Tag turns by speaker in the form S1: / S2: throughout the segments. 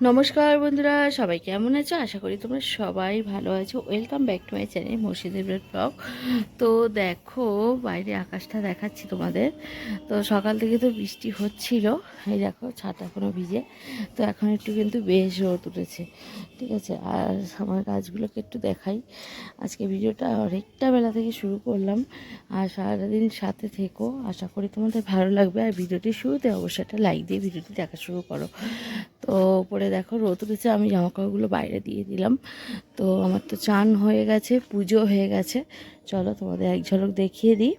S1: নমস্কার বন্ধুরা, সবাই কেমন আছো? আশা করি তোমরা সবাই ভালো আছো। Welcome back to my channel মুর্শিদের ব্লগ তো দেখো, বাইরে আকাশটা দেখাচ্ছি তোমাদের। তো সকাল থেকে তো বৃষ্টি হচ্ছিল। এই দেখো ছাতা কোনো ভিজে। তো এখন একটু কিন্তু বেশ রোদ উঠেছে। ঠিক আছে, আর আমার গাছগুলোকে একটু দেখাই। আজকে ভিডিওটা অনেকটা বেলা থেকে শুরু করলাম। আর সারাদিন সাথে থেকো। আশা করি তোমাদের ভালো লাগবে। আর ভিডিওটি শুরুতে অবশ্যই একটা লাইক দিয়ে ভিডিওটি দেখা শুরু করো। তো উপরে দেখো, রোদ উঠেছে, আমি জামা কাপড়গুলো বাইরে দিয়ে দিলাম। তো আমার তো চান হয়ে গেছে, পুজো হয়ে গেছে। চলো তোমাদের এক ঝলক দেখিয়ে দিই।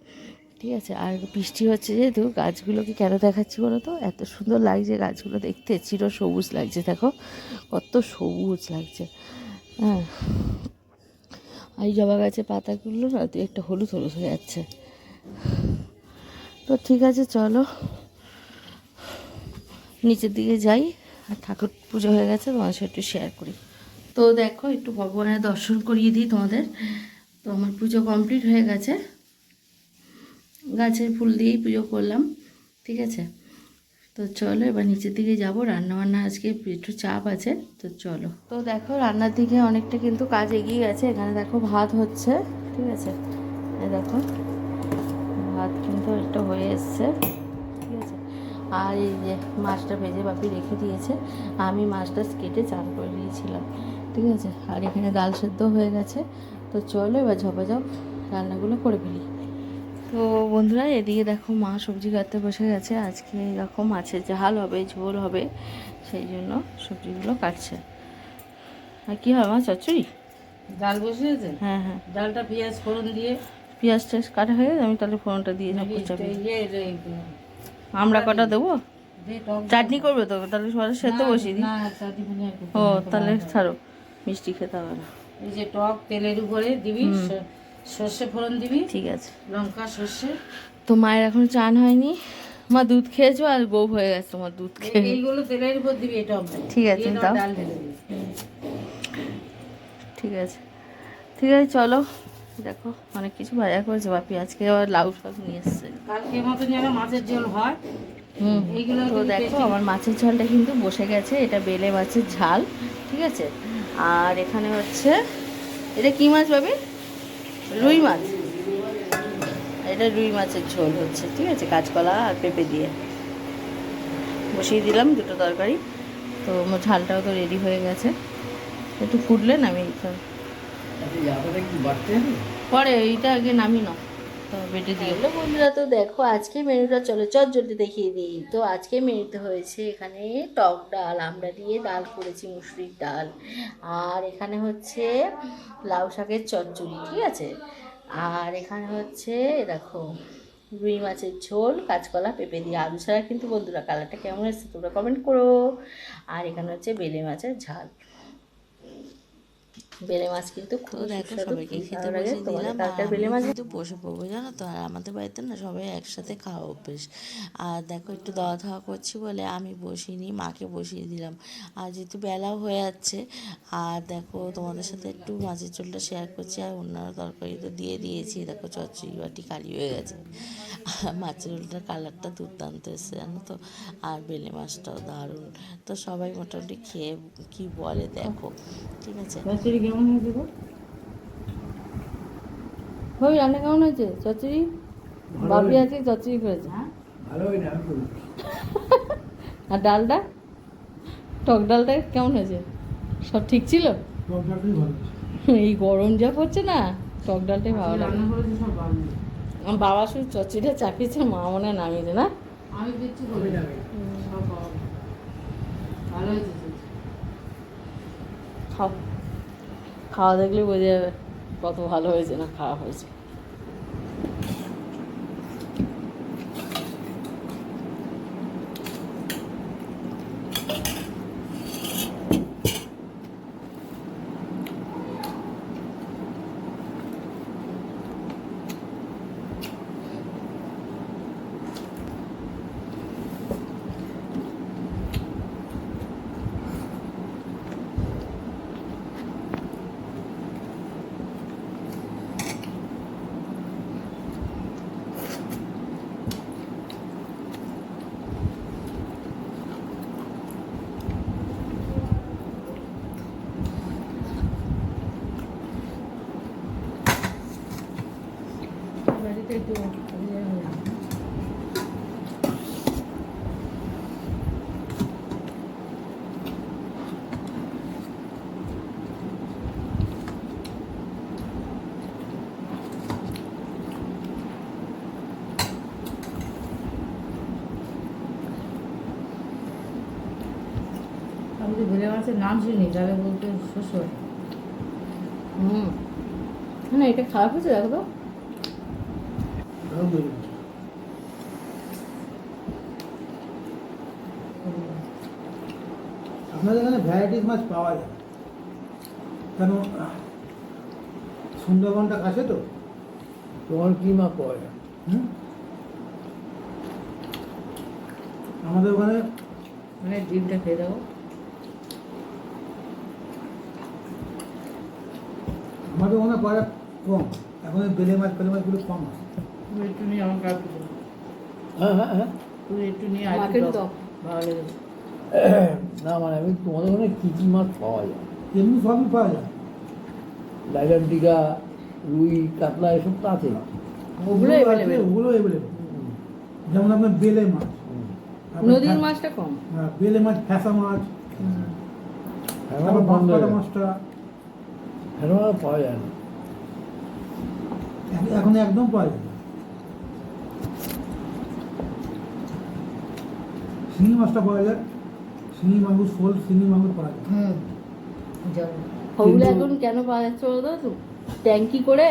S1: ঠিক আছে, আর বৃষ্টি হচ্ছে যেহেতু, গাছগুলোকে কেন দেখাচ্ছি বলো তো? এত সুন্দর লাগছে গাছগুলো দেখতে, চির সবুজ লাগছে, দেখো। কত সবুজ লাগছে। হ্যাঁ। এই জবা গাছের পাতাগুলো না, দু একটা হলুদ হলুদ হয়ে যাচ্ছে। তো ঠিক আছে, চলো। নিচের দিকে যাই। আর ঠাকুর পুজো হয়ে গেছে, তোমাদের সাথে একটু শেয়ার করি। তো দেখো, একটু ভগবানের দর্শন করিয়ে দিই তোমাদের। তো আমার পুজো কমপ্লিট হয়ে গেছে। গাছের ফুল দিয়েই পুজো করলাম, ঠিক আছে? তো চলো, এবার নিচের দিকে যাব। রান্নাবান্না আজকে একটু চাপ আছে, তো চলো। তো দেখো, রান্নার দিকে অনেকটা কিন্তু কাজ এগিয়ে গেছে। এখানে দেখো, ভাত হচ্ছে, ঠিক আছে? দেখো, ভাত কিন্তু একটা হয়ে এসছে। আর এই যে মাছটা ভেজে বাপি রেখে দিয়েছে আমি মাছটা কেটে চান করে দিয়েছিলাম ঠিক আছে? আর এখানে ডাল সেদ্ধ হয়ে গেছে। তো চলো এবার ঝপাঝপ রান্নাগুলো করে ফেলি। তো বন্ধুরা এদিকে দেখো মা সবজি কাটতে বসে গেছে। আজকে এরকম মাছের ঝাল হবে ঝোল হবে সেই জন্য সবজিগুলো কাটছে। আর কী হয় মা চচ্চড়ি?
S2: ডাল বসিয়েছে?
S1: হ্যাঁ হ্যাঁ।
S2: ডালটা পেঁয়াজ ফোড়ন দিয়ে।
S1: পেঁয়াজ টেস কাটা হয়ে গেছে আমি তাহলে ফোনটা দিয়ে
S2: ইয়ে,
S1: আমরা কটা দেবো? চাটনি করবে তো? তাহলে সবাই সেদ্ধ বসিয়ে দিই। ও তাহলে ছাড়ো মিষ্টি খেতে হবে না।
S2: এই যে টক তেলের উপরে দিবি সর্ষে ফোড়ন দিবি
S1: ঠিক আছে।
S2: লঙ্কা সর্ষে।
S1: তো মায়ের এখন চান হয়নি। মা দুধ খেয়েছো আর বউ হয়ে গেছে তোমার দুধ খেয়ে।
S2: এইগুলো তেলের উপর দিবি এটা
S1: ঠিক আছে, দাও। ঠিক আছে। ঠিক আছে চলো। দেখো অনেক কিছু ভাজা করেছে বাপি। আজকে আবার লাউ শাক নিয়ে এসছে।
S2: কালকে মতো যেন মাছের ঝোল হয়।
S1: হুম তো দেখো আমার মাছের ঝালটা কিন্তু বসে গেছে। এটা বেলে মাছের ঝাল ঠিক আছে? আর এখানে হচ্ছে এটা কি মাছ পাবি রুই মাছ। এটা রুই মাছের ঝোল হচ্ছে ঠিক আছে? কাঁচকলা আর পেঁপে দিয়ে। বসিয়ে দিলাম দুটো তরকারি। তো ঝালটাও তো রেডি হয়ে গেছে। একটু ফুটলে নামিয়ে দিতে হবে। পরে এইটা আগে নামি না তো বেটে হ্যালো বন্ধুরা তো দেখো আজকে মেনুটা চলো চট জলদি দেখিয়ে দিই। তো আজকে মেনুতে হয়েছে এখানে টক ডাল আমরা দিয়ে ডাল করেছি মুসুরির ডাল। আর এখানে হচ্ছে লাউ শাকের চচ্চড়ি ঠিক আছে? আর এখানে হচ্ছে দেখো রুই মাছের ঝোল কাঁচকলা পেঁপে দিয়ে আলু ছাড়া। কিন্তু বন্ধুরা কালারটা কেমন এসেছে তোমরা কমেন্ট করো। আর এখানে হচ্ছে বেলে মাছের ঝাল। বেলে মাছ কিন্তু খুব
S3: দেখো সবাইকে খেতে বসে দিলাম।
S1: কার কার
S3: আর
S1: বেলে মাছ
S3: কিন্তু বসে পড়ব জানো তো? আর আমাদের বাড়িতে না সবাই একসাথে খাওয়া অভ্যেস। আর দেখো একটু দাওয়া খাওয়া করছি বলে আমি বসিনি মাকে বসিয়ে দিলাম। আর যেহেতু বেলাও হয়ে যাচ্ছে আর দেখো তোমাদের সাথে একটু মাছের ঝোলটা শেয়ার করছি আর অন্যান্য তরকারি তো দিয়ে দিয়েছি। দেখো চচ্চড়ি বাটি কালি হয়ে গেছে। মাছের ঝোলটার কালারটা দুর্দান্ত এসছে জানো তো? আর বেলে মাছটাও দারুণ। তো সবাই মোটামুটি খেয়ে কি বলে দেখো ঠিক আছে?
S2: চচ্চড়ি কেমন হয়েছে গো?
S1: ওই রান্না কেমন হয়েছে? চচ্চড়ি? বাপি আছে চচ্চড়ি করেছে।
S2: হ্যাঁ?
S1: আর ডালটা? টক ডালটা কেমন হয়েছে? সব ঠিক ছিল? এই গরম যা পড়ছে না টক ডালটাই ভালো লাগে বাবা শুধু চচিটা চাপিয়েছে মা মনে হয় নামিয়েছে না
S2: আমি কিচ্ছু করি না। ভালো। হয়েছে।
S1: খাও খাওয়া দেখলে বোঝা যাবে কত ভালো হয়েছে না খাওয়া হয়েছে
S2: আমি তো ভেলে মাছের নাম শুনি তাহলে বলতে হয়
S1: হুম। না, এটা খারাপ হয়েছে, দেখো
S4: বেড়ে আপনাদের এখানে ভ্যারাইটিস মাছ পাওয়া যায়। কেন? সুন্দরবনটা কাছে তো?
S2: তোমার কি মা পাওয়া যায়।
S4: হুম? আমাদের ওখানে
S2: মানে ডিমটা খেয়ে দেবো
S4: আমাদের ওখানে পাওয়া কম। এখন বেলে মাছ পেলে মাছগুলো কম আছে।
S2: তুমি একটু নিয়ে আমাকে আর
S5: হ্যাঁ হ্যাঁ হ্যাঁ।
S2: তুমি একটু নিয়ে আর
S1: দাও।
S2: ভালো লেগেছে।
S5: না মানে আমি তোমাদের ওখানে কী কী মাছ পাওয়া যায়?
S4: এমনি সবই পাওয়া যায়।
S5: লাইলান্টিকা রুই কাতলা এসব তো আছে
S1: ওগুলো
S4: ওগুলো available। যেমন আপনার বেলে মাছ।
S1: নদীর মাছটা কম।
S4: হ্যাঁ, বেলে মাছ ফ্যাসা মাছ। মাছটা।
S5: পাওয়া যায় না।
S4: এখন- এখন একদম পাওয়া যায় না। শিঙি মাছটা পাওয়া যায় শিঙি মাগুর শোল শিঙি মাগুর পাওয়া যায়
S1: ওগুলো এখন কেন পাওয়া যাচ্ছে বলতো? তো ট্যাঙ্কি করে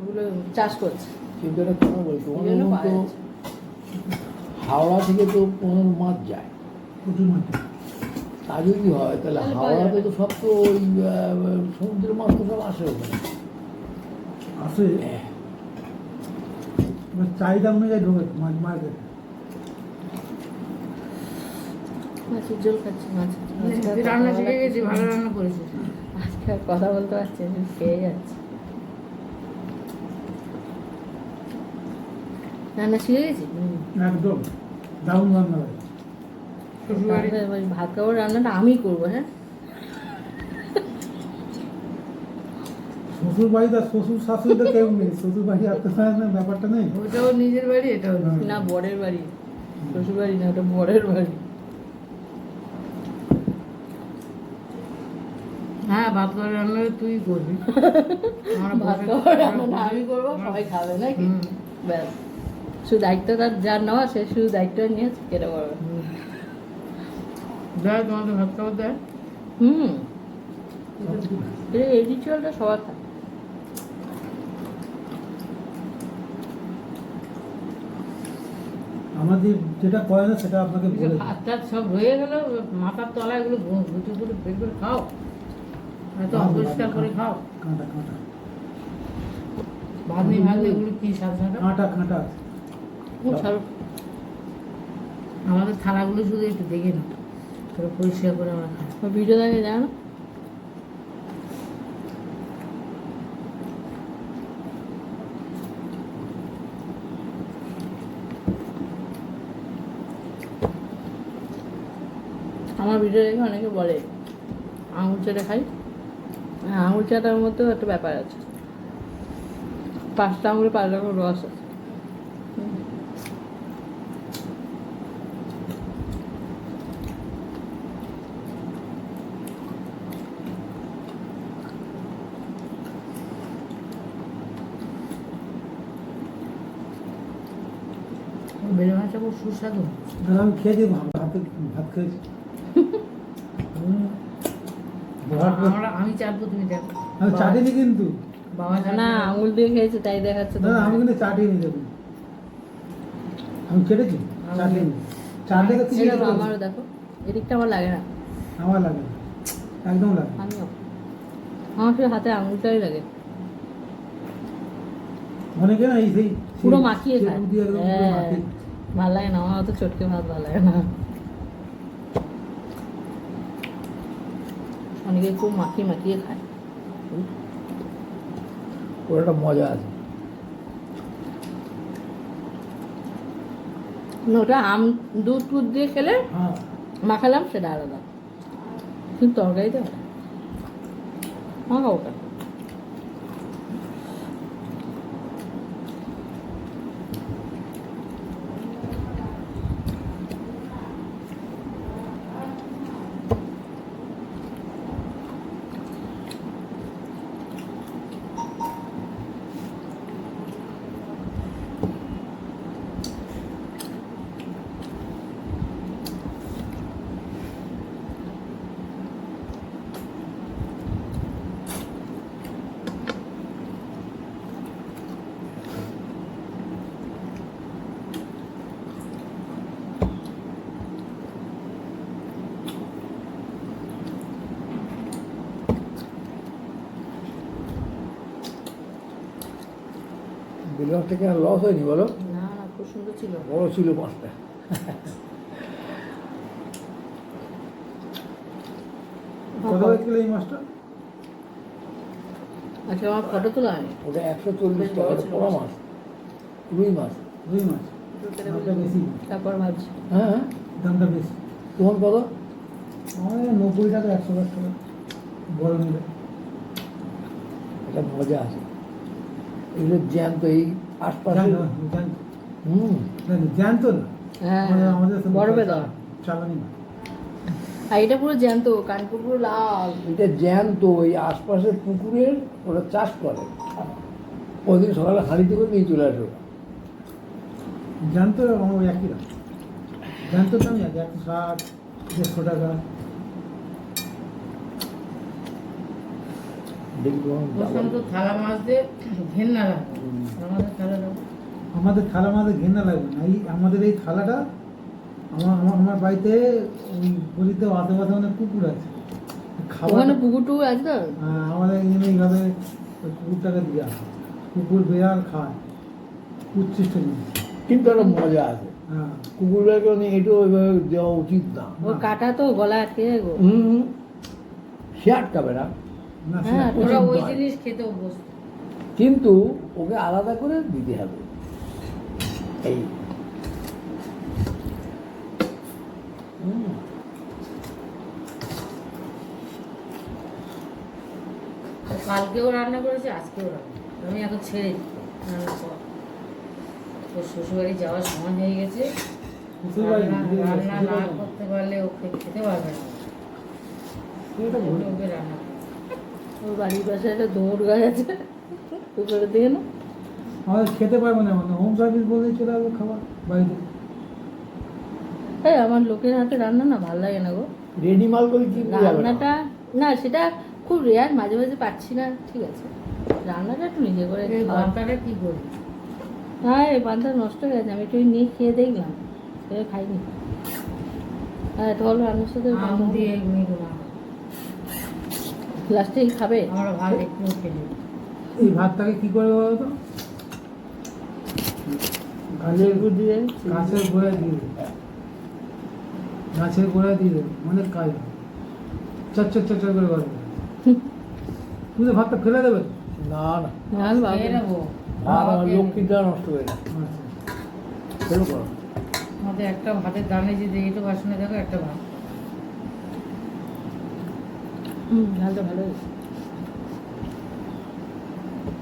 S1: ওগুলো চাষ করছে।
S5: কিন্তু এটা কেন বলি
S1: এই
S5: তোমাদের
S1: জন্য
S5: ওখানে
S1: পাওয়া
S5: তো
S1: যাচ্ছে।
S5: হাওড়া থেকে তো কোনো মাছ যায়।
S4: প্রচুর মাছ
S5: তা যদি হয় তাহলে হাওড়াতে তো সব তো ওই সমুদ্রের মাছ তো সব আসে ওখানে।
S4: আসে? এবার চাহিদা অনুযায়ী ঢোকে মাছ মার্কেট
S1: মাছের ঝোল খাচ্ছি মাছের ঝোল।
S2: রান্না শিখে গেছি ভালো রান্না করেছিস
S1: আজকে আর কথা বলতে পারছি খেয়ে যাচ্ছে। রান্না শিখে গেছি?
S4: একদম। দারুণ রান্না হয়।
S1: ভাত খাবার রান্নাটা আমি করব হ্যাঁ?
S4: শ্বশুর বাড়ি তার শ্বশুর শাশুড়ি তো কেউ নেই। শ্বশুর বাড়ি আত্মীয় ব্যাপারটা নেই।
S2: ওটাও নিজের বাড়ি এটাও
S1: না বরের বাড়ি। শ্বশুর বাড়ি না ওটা বরের বাড়ি।
S2: হ্যাঁ ভাত করে রান্না তুই করবি।
S1: ভাত রান্নাটা আমি করব সবাই খাবে নাকি? ব্যাস। শুধু দায়িত্ব তার যার নেওয়া সে শুধু দায়িত্ব নিয়ে কেটে পড়বে।
S2: দেয় তোমাদের ভাত খাবার দেয়?
S1: হুম। এই রিচুয়ালটা সবার থাকে
S4: আমাদের যেটা করে না সেটা আপনাকে বলে।
S2: টাত সব রয়ে গেল মাথার তলায় এগুলো গুটি করে বের করে খাও।
S4: ভালো,
S2: অপরিষ্কার করে খাও।
S4: কাঁটা কাঁটা।
S2: এগুলো কি সাদা
S4: কাঁটা কাঁটা।
S1: খুব সারো।
S2: আমাদের থালাগুলো শুধু একটু দেখে না পুরো পরিষ্কার করে আমরা খাই।
S1: ভিডিও দেখে যায় আমার ভিডিও দেখে অনেকে বলে আঙুর চাটা খাই। হ্যাঁ আঙুর চাটার মধ্যেও একটা ব্যাপার আছে। পাঁচটা আঙুরে পাঁচ রকম রস আছে।
S2: বেলে মাছটা খুব সুস্বাদু।
S4: আমি খেয়েছি ভাত ভাত- ভাত খেয়েছি
S2: আমি চাটবো তুমি দেখো।
S4: আমি চাটিনি কিন্তু।
S2: বাবা
S1: না আঙুল দিয়ে খেয়েছে তাই দেখাচ্ছে
S4: না না, আমি কিন্তু চাটিনি দেখুন আমি কেটেছি চাটিনি। চাটলে তো কিছু
S1: আমারও দেখো। এদিকটা আমার লাগে না।
S4: আমার লাগে একদম লাগে
S1: আমিও। আমার শুধু হাতে আঙুলটাই লাগে।
S4: অনেকে না এই সেই
S1: পুরো মাখিয়ে খায়। হ্যাঁ। ভালো লাগে না আমার অত চটকে ভাত ভালো লাগে না। অনেকে খুব মাখিয়ে মাখিয়ে খায়
S5: ওর একটা মজা আছে।
S1: ওটা আম দুধ টুধ দিয়ে খেলে
S4: হ্যাঁ।
S1: মাখালাম সেটা আলাদা। কিন্তু তরকারিতে হয় খাব মাখাও ওটা
S5: মাছটা কেন লস হয়নি বলো?
S1: না না খুব সুন্দর ছিল।
S5: বড় ছিল মাছটা
S4: কত এই মাছটা
S1: আচ্ছা আমার ফটো তোলা
S5: ওটা একশো চল্লিশ টাকা বড় মাছ রুই মাছ।
S4: রুই মাছ। বেশি।
S1: তারপর ভাবছি
S5: হ্যাঁ হ্যাঁ।
S4: দামটা বেশি।
S5: তোমার কত?
S4: আমাদের নব্বই টাকা একশো দশ টাকা। বড় মিলে
S5: একটা মজা আছে। এগুলো জ্যান্ত এই আশপাশে। হুম।
S4: জ্যান্ত না।
S1: হ্যাঁ
S4: আমাদের- আমাদের তো
S1: বড় বেদা
S4: চালানি না।
S1: আর এটা পুরো জ্যান্ত কানপুর পুরো লাল।
S5: এটা জ্যান্ত এই আশপাশের পুকুরের ওরা চাষ করে। ওদিন সকালে হাঁড়িতে করে নিয়ে চলে আসবে।
S4: জ্যান্ত আমার একই দাম জ্যান্ত আছে একশো ষাট দেড়শো টাকা
S5: দেখি তোমার
S1: বসন্ত থালা মাছ দিয়ে ঘেন্না লাগে আমাদের থালা
S4: আমাদের থালা ঘেন্না লাগবে না এই আমাদের এই থালাটা আমার আমার আমার বাড়িতে ওই গলিতে আশেপাশে অনেক কুকুর আছে। খাবার
S1: ওখানে পুকুর টুকুর আছে তো?
S4: হ্যাঁ, আমাদের এখানে এইভাবে কুকুরটাকে দেওয়া হয় কুকুর বেড়াল খায়। উচ্ছিষ্ট জিনিস।
S5: কিন্তু একটা মজা আছে।
S4: হ্যাঁ।
S5: কুকুরগুলোকে নিয়ে এটাও ওইভাবে দেওয়া উচিত না।
S1: ওর কাটা তো গলা আটকে
S5: হুম। সে আটকাবে না।
S1: হ্যাঁ ওরা ওই জিনিস খেতে অভ্যস্ত।
S5: কিন্তু ওকে আলাদা করে দিতে হবে। এই।
S1: কালকেও রান্না করেছে আজকেও রান্না আমি এখন ছেড়ে দিই রান্না করা তো শ্বশুরবাড়ি যাওয়ার সময় হয়ে গেছে। রান্না না করতে পারলে ওকে খেতে পারবে না। ওকে রান্না ওর বাড়ির পাশে একটা দৌড় গাছ আছে। উপরের দিকে না?
S4: আমাদের খেতে পারবে না মানে হোম সার্ভিস বলেই চলে আসবে খাবার বাড়িতে।
S1: এই আমার লোকের হাতে রান্না না ভালো লাগে না গো।
S5: রেডি মাল করে কি
S1: রান্নাটা না সেটা খুব রেয়ার মাঝে মাঝে পাচ্ছি না ঠিক আছে। রান্নাটা একটু নিজে করে
S2: বার্তাটা কি করি?
S1: হ্যাঁ এই পান্তা নষ্ট হয়ে গেছে আমি একটু নিয়ে খেয়ে দেখলাম। খাইনি। হ্যাঁ তো বলো রান্নার সাথে
S2: দিয়ে
S1: লাস্টে খাবে?
S2: আমরা ভালো একটু খেলি
S4: এই ভাতটাকে কি করে বলো তো গাছের
S1: দিয়ে?
S4: গাছের গোড়ায় দিয়ে গাছের গোড়ায় দিয়ে দেবে অনেক কাজ হবে। চচ্চর চচ্চর করে করবে তুমি তো ভাতটা ফেলে দেবে?
S5: না না। লক্ষ্মীটা নষ্ট হয়ে গেছে।
S4: আচ্ছা।
S2: একটা ভাতের দানে যে দেখি তো বাসনে দেখো একটা ভাত
S1: হুম ঝালটা ভালো হয়েছে।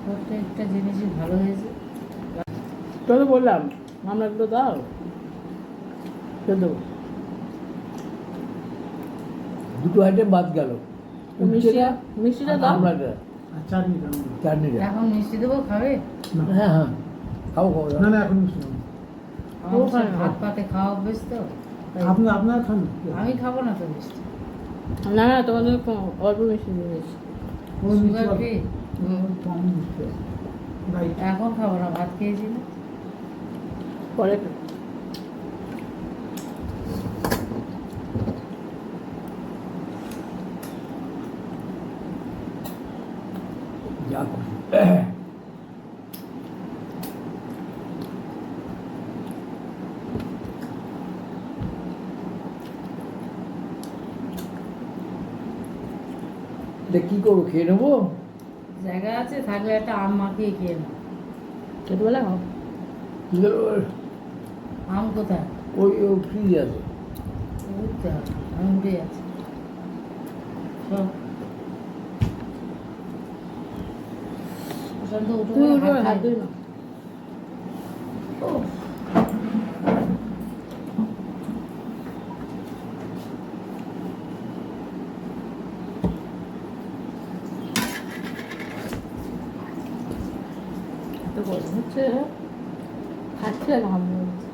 S2: প্রত্যেকটা জিনিসই ভালো হয়েছে।
S1: তো বললাম আমরা একটু দাও। খেয়ে দেবো।
S5: দুটো আইটেম বাদ গেল।
S1: মিষ্টিটা মিষ্টিটা দাও।
S4: চাটনিটা
S2: এখন মিষ্টি দেবো খাবে?
S5: হ্যাঁ হ্যাঁ। খাও খাও
S4: না না এখন মিষ্টি।
S2: ভাত পাতে খাওয়া অভ্যেস তো
S4: আপনি আপনার খান।
S2: আমি খাব না তো মিষ্টি।
S1: না না তোমাদের অল্প মিষ্টি দিয়েছি.
S2: এখন খাব না ভাত খেয়েছি না
S1: পরে
S5: যা কি করব খেয়ে নেব?
S2: জায়গা আছে থাকলে একটা আম মাখিয়ে খেয়ে নেব
S1: ছোটবেলা খাও
S2: আম কোথায়?
S5: ওই ও ফ্রিজ আছে।
S2: উঠতে হবে আমি উঠে যাচ্ছি। সব উঠে
S1: তুই
S2: পড়ে
S1: উঠো
S2: হাত
S1: হাত
S2: ধুই।
S1: ধুই না তো গরম হচ্ছে খাচ্ছে আর ঘাম বেরোচ্ছে।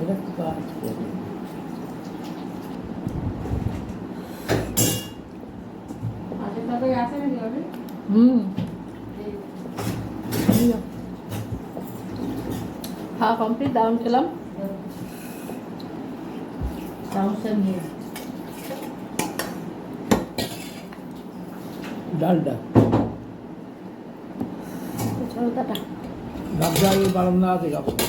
S5: এটা কি কাজ করবে?
S2: হাতের তরকারি আছে নাকি বাবি?
S1: হুম খাওয়া কমপ্লিট খেলাম।
S5: ডালটা
S1: টাটা।
S5: গাবদা বারান্দা আছে গাবদা